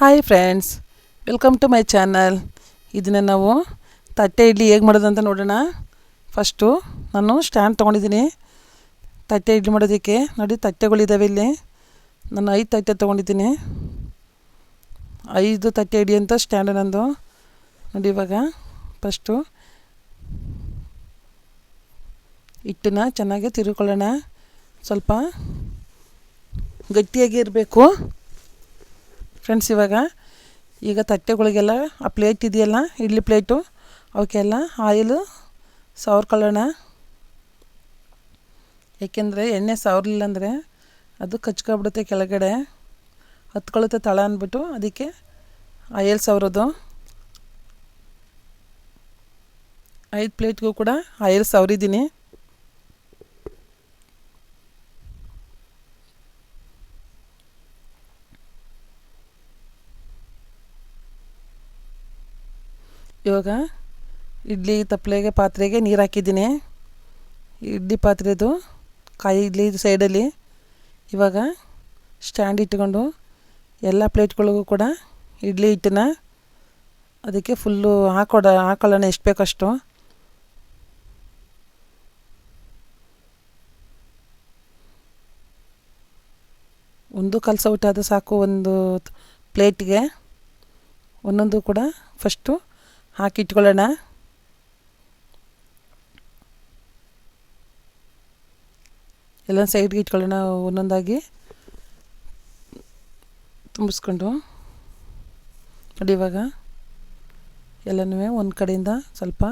Hi friends welcome to my channel ಇದನ್ನು ನಾವು ತಟ್ಟೆ ಇಡ್ಲಿ ಹೇಗೆ ಮಾಡೋದು ಅಂತ ನೋಡೋಣ. ಫಸ್ಟು ನಾನು ಸ್ಟ್ಯಾಂಡ್ ತೊಗೊಂಡಿದ್ದೀನಿ. ತಟ್ಟೆ ಇಡ್ಲಿ ಮಾಡೋದಕ್ಕೆ ನೋಡಿ ತಟ್ಟೆಗಳಿದ್ದಾವೆ ಇಲ್ಲಿ. ನಾನು ಐದು ತಟ್ಟೆ ತೊಗೊಂಡಿದ್ದೀನಿ. ಐದು ತಟ್ಟೆ ಇಡಿ ಅಂತ ಸ್ಟ್ಯಾಂಡ್ ನಂದು. ನೋಡಿ ಇವಾಗ ಫಸ್ಟು ಹಿಟ್ಟನ್ನ ಚೆನ್ನಾಗಿ ತಿರುಕೊಳ್ಳೋಣ. ಸ್ವಲ್ಪ ಗಟ್ಟಿಯಾಗಿ ಇರಬೇಕು. ಫ್ರೆಂಡ್ಸ್ ಇವಾಗ ಈಗ ತಟ್ಟೆಗಳಿಗೆಲ್ಲ ಆ ಪ್ಲೇಟ್ ಇದೆಯಲ್ಲ, ಇಡ್ಲಿ ಪ್ಲೇಟು ಅವಕ್ಕೆಲ್ಲ ಆಯಿಲು ಸವರ್ಕೊಳ್ಳೋಣ ಏಕೆಂದರೆ ಎಣ್ಣೆ ಸವರ್ಲಿಲ್ಲ ಅಂದರೆ ಅದು ಕಚ್ಕೊಬಿಡುತ್ತೆ ಕೆಳಗಡೆ. ಹತ್ಕೊಳ್ಳುತ್ತೆ ತಳ ಅಂದ್ಬಿಟ್ಟು ಅದಕ್ಕೆ ಆಯಿಲ್ ಸವರೋದು. ಐದು ಪ್ಲೇಟ್ಗೂ ಕೂಡ ಆಯಿಲ್ ಸವರಿದ್ದೀನಿ. ಇವಾಗ ಇಡ್ಲಿ ತಪ್ಪಲೆಗೆ ಪಾತ್ರೆಗೆ ನೀರು ಹಾಕಿದ್ದೀನಿ. ಇಡ್ಲಿ ಪಾತ್ರೆದು ಕಾಯಿ ಇಡ್ಲಿ ಸೈಡಲ್ಲಿ ಇವಾಗ ಸ್ಟ್ಯಾಂಡ್ ಇಟ್ಕೊಂಡು ಎಲ್ಲ ಪ್ಲೇಟ್ಗಳಿಗೂ ಕೂಡ ಇಡ್ಲಿ ಹಿಟ್ಟನ್ನ ಅದಕ್ಕೆ ಫುಲ್ಲು ಹಾಕೊಡ, ಹಾಕೊಳ್ಳೋಣ ಎಷ್ಟು ಬೇಕಷ್ಟು ಒಂದು ಕಲಸ ಊಟ ಸಾಕು ಒಂದು ಪ್ಲೇಟ್ಗೆ ಒಂದೊಂದು ಕೂಡ ಫಸ್ಟು ಹಾಕಿ ಇಟ್ಕೊಳ್ಳೋಣ ಎಲ್ಲ ಸೈಡ್ಗೆ ಇಟ್ಕೊಳ್ಳೋಣ ಒಂದೊಂದಾಗಿ. ತುಂಬಿಸ್ಕೊಂಡು. ನೋಡಿ ಇವಾಗ. ಎಲ್ಲನೂ ಒಂದು ಕಡೆಯಿಂದ ಸ್ವಲ್ಪ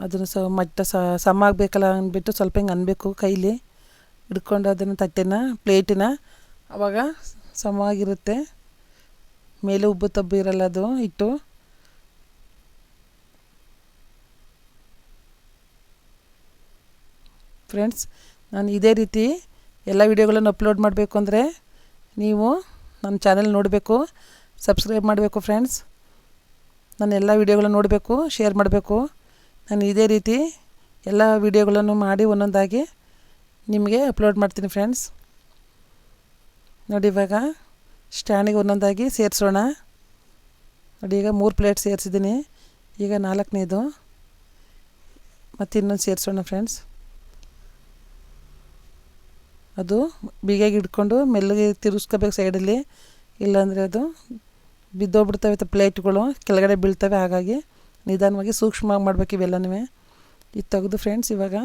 ಅದನ್ನು ಸ ಮಟ್ಟ ಸಮ ಆಗಬೇಕಲ್ಲ ಅಂದ್ಬಿಟ್ಟು ಸ್ವಲ್ಪ ಹಿಂಗೆ ಅನ್ನಬೇಕು ಕೈಲಿ. ಹಿಡ್ಕೊಂಡು ಅದನ್ನು ತಟ್ಟೆನ ಪ್ಲೇಟಿನ ಆವಾಗ ಸಮವಾಗಿರುತ್ತೆ. ಮೇಲೆ ಉಬ್ಬು ತಬ್ಬು ಇರಲ್ಲ ಅದು ಇಟ್ಟು ಫ್ರೆಂಡ್ಸ್, ನಾನು ಇದೇ ರೀತಿ ಎಲ್ಲ ವಿಡಿಯೋಗಳನ್ನು ಅಪ್ಲೋಡ್ ಮಾಡಬೇಕು ಅಂದರೆ ನೀವು ನನ್ನ ಚಾನೆಲ್ ನೋಡಬೇಕು, ಸಬ್ಸ್ಕ್ರೈಬ್ ಮಾಡಬೇಕು ಫ್ರೆಂಡ್ಸ್. ನಾನು ಎಲ್ಲ ವಿಡಿಯೋಗಳನ್ನು ನೋಡಬೇಕು, ಶೇರ್ ಮಾಡಬೇಕು. ನಾನು ಇದೇ ರೀತಿ ಎಲ್ಲ ವಿಡಿಯೋಗಳನ್ನು ಮಾಡಿ ಒಂದೊಂದಾಗಿ ನಿಮಗೆ ಅಪ್ಲೋಡ್ ಮಾಡ್ತೀನಿ ಫ್ರೆಂಡ್ಸ್. ನೋಡಿ ಇವಾಗ ಸ್ಟ್ಯಾಂಡಿಗೆ ಒಂದೊಂದಾಗಿ ಸೇರಿಸೋಣ. ನೋಡಿ ಈಗ ಮೂರು ಪ್ಲೇಟ್ ಸೇರಿಸಿದ್ದೀನಿ. ಈಗ ನಾಲ್ಕನೇದು. ಮತ್ತು ಇನ್ನೊಂದು ಸೇರಿಸೋಣ ಫ್ರೆಂಡ್ಸ್. ಅದು ಬೀಗಾಗಿ ಹಿಡ್ಕೊಂಡು ಮೆಲ್ಲಗೆ ತಿರುಗಿಸ್ಕೋಬೇಕು ಸೈಡಲ್ಲಿ. ಇಲ್ಲಾಂದರೆ ಅದು ಬಿದ್ದೋಗ್ಬಿಡ್ತವೆ ಪ್ಲೇಟ್ಗಳು, ಕೆಳಗಡೆ ಬೀಳ್ತವೆ. ಹಾಗಾಗಿ ನಿಧಾನವಾಗಿ ಸೂಕ್ಷ್ಮವಾಗಿ ಮಾಡಬೇಕು ಇವೆಲ್ಲನೂ. ಇದು ತೆಗೆದು ಫ್ರೆಂಡ್ಸ್ ಇವಾಗ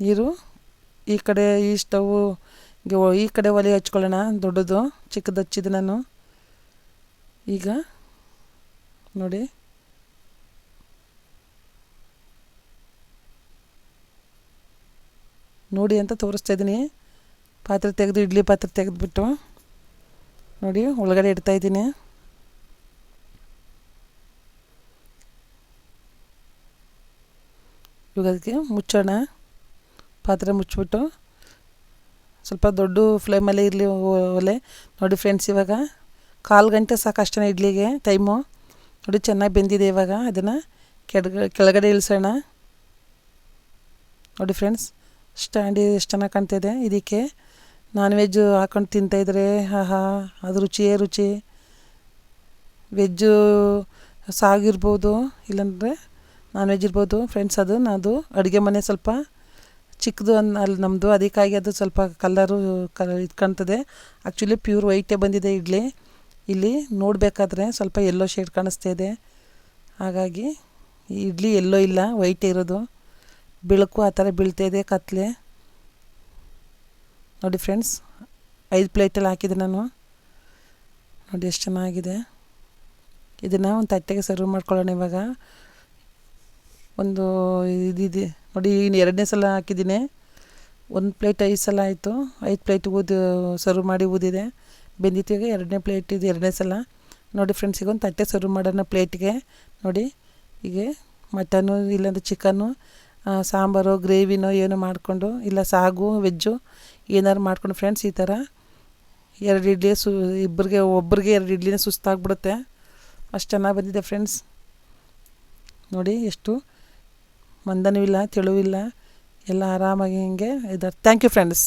ನೀರು ಈ ಕಡೆ ಈ ಸ್ಟವ್ ಈ ಕಡೆ ಒಲೆ ಹಚ್ಕೊಳ್ಳೋಣ. ದೊಡ್ಡದು, ಚಿಕ್ಕದು ನಾನು. ಈಗ ನೋಡಿ. ನೋಡಿ ಅಂತ ತೋರಿಸ್ತಾ ಇದ್ದೀನಿ. ಪಾತ್ರೆ ತೆಗೆದು, ಇಡ್ಲಿ ಪಾತ್ರೆ ತೆಗೆದುಬಿಟ್ಟು. ನೋಡಿ, ಒಳಗಡೆ ಇಡ್ತಾಯಿದ್ದೀನಿ ಇವಾಗ ಅದಕ್ಕೆ ಮುಚ್ಚೋಣ. ಪಾತ್ರೆ ಮುಚ್ಚಿಬಿಟ್ಟು. ಸ್ವಲ್ಪ ದೊಡ್ಡ ಫ್ಲೇಮಲ್ಲೇ ಇರಲಿ ಒಲೆ. ನೋಡಿ ಫ್ರೆಂಡ್ಸ್ ಇವಾಗ ಕಾಲು ಗಂಟೆ ಸಾಕು ಅಷ್ಟೇ ಇಡ್ಲಿಗೆ ಟೈಮು ನೋಡಿ ಚೆನ್ನಾಗಿ ಬೆಂದಿದೆ ಇವಾಗ. ಅದನ್ನು ಕೆಳಗ ಕೆಳಗಡೆ ಇಳಿಸೋಣ. ನೋಡಿ ಫ್ರೆಂಡ್ಸ್ ಸ್ಟ್ಯಾಂಡ್ ಎಷ್ಟು ಚೆನ್ನಾಗಿ ಕಾಣ್ತಿದೆ? ಇದಕ್ಕೆ ನಾನ್ ವೆಜ್ ಹಾಕೊಂಡು ತಿಂತಾಯಿದ್ರೆ ಆಹಾ, ಅದು ರುಚಿಯೇ ರುಚಿ? ವೆಜ್ಜು ಸಾಗಿರ್ಬೋದು ಇಲ್ಲಾಂದರೆ ನಾನ್ ವೆಜ್ ಇರ್ಬೋದು. ಫ್ರೆಂಡ್ಸ್ ಅದು ಅದು ಅಡುಗೆ ಮನೆ ಸ್ವಲ್ಪ ಚಿಕ್ಕದು ಅನ್ ಅಲ್ಲಿ ನಮ್ಮದು ಅದಕ್ಕಾಗಿ ಅದು ಸ್ವಲ್ಪ ಕಲ್ಲರು ಕ ಇದು ಕಾಣ್ತದೆ. ಆ್ಯಕ್ಚುಲಿ ಪ್ಯೂರ್ ವೈಟೇ ಬಂದಿದೆ ಇಡ್ಲಿ. ಇಲ್ಲಿ ನೋಡಬೇಕಾದ್ರೆ ಸ್ವಲ್ಪ ಎಲ್ಲೋ ಶೇಡ್ ಕಾಣಿಸ್ತಾ ಇದೆ. ಹಾಗಾಗಿ ಇಡ್ಲಿ ಎಲ್ಲೋ ಇಲ್ಲ ವೈಟೇ ಇರೋದು. ಬೆಳಕು ಆ ಥರ ಬೀಳ್ತಾಯಿದೆ ಕತ್ಲೆ. ನೋಡಿ ಫ್ರೆಂಡ್ಸ್, ಐದು ಪ್ಲೇಟಲ್ಲಿ ಹಾಕಿದೆ ನಾನು. ನೋಡಿ ಎಷ್ಟು ಚೆನ್ನಾಗಿದೆ. ಇದನ್ನು ಒಂದು ತಟ್ಟೆಗೆ ಸರ್ವ್ ಮಾಡ್ಕೊಳ್ಳೋಣ ಇವಾಗ. ಒಂದು ಇದಿದೆ ನೋಡಿ, ಇನ್ನು ಎರಡನೇ ಸಲ ಹಾಕಿದ್ದೀನಿ. ಒಂದು ಪ್ಲೇಟ್ ಐದು ಸಲ ಆಯಿತು. ಐದು ಪ್ಲೇಟ್ ಊದಿ ಸರ್ವ್ ಮಾಡಿ ಊದಿದೆ ಬೆಂದಿತ್ತೀಗ ಎರಡನೇ ಪ್ಲೇಟ್ ಇದು ಎರಡನೇ ಸಲ. ನೋಡಿ ಫ್ರೆಂಡ್ಸ್, ಈಗ ಒಂದು ತಟ್ಟೆ ಸರ್ವ್ ಮಾಡೋಣ ಪ್ಲೇಟ್ಗೆ. ನೋಡಿ ಹೀಗೆ ಮಟನು ಇಲ್ಲಾಂದ್ರೆ ಚಿಕನ್ನು ಸಾಂಬಾರು, ಗ್ರೇವಿನೋ ಏನೋ ಮಾಡಿಕೊಂಡು, ಇಲ್ಲ ಸಾಗು, ವೆಜ್ಜು ಏನಾರು ಮಾಡಿಕೊಂಡು ಫ್ರೆಂಡ್ಸ್ ಈ ಥರ ಎರಡು ಇಡ್ಲಿ ಸು ಇಬ್ಬರಿಗೆ ಒಬ್ಬರಿಗೆ ಎರಡು ಇಡ್ಲಿನೇ ಸುಸ್ತಾಗ್ಬಿಡುತ್ತೆ. ಅಷ್ಟು ಚೆನ್ನಾಗಿ ಬಂದಿದೆ ಫ್ರೆಂಡ್ಸ್ ನೋಡಿ ಎಷ್ಟು ಮಂದನೂ ಇಲ್ಲ ತೆಳುವಿಲ್ಲ. ಎಲ್ಲ ಆರಾಮಾಗಿ ಹಿಂಗೆ ಇದ್ದಾರೆ. Thank you friends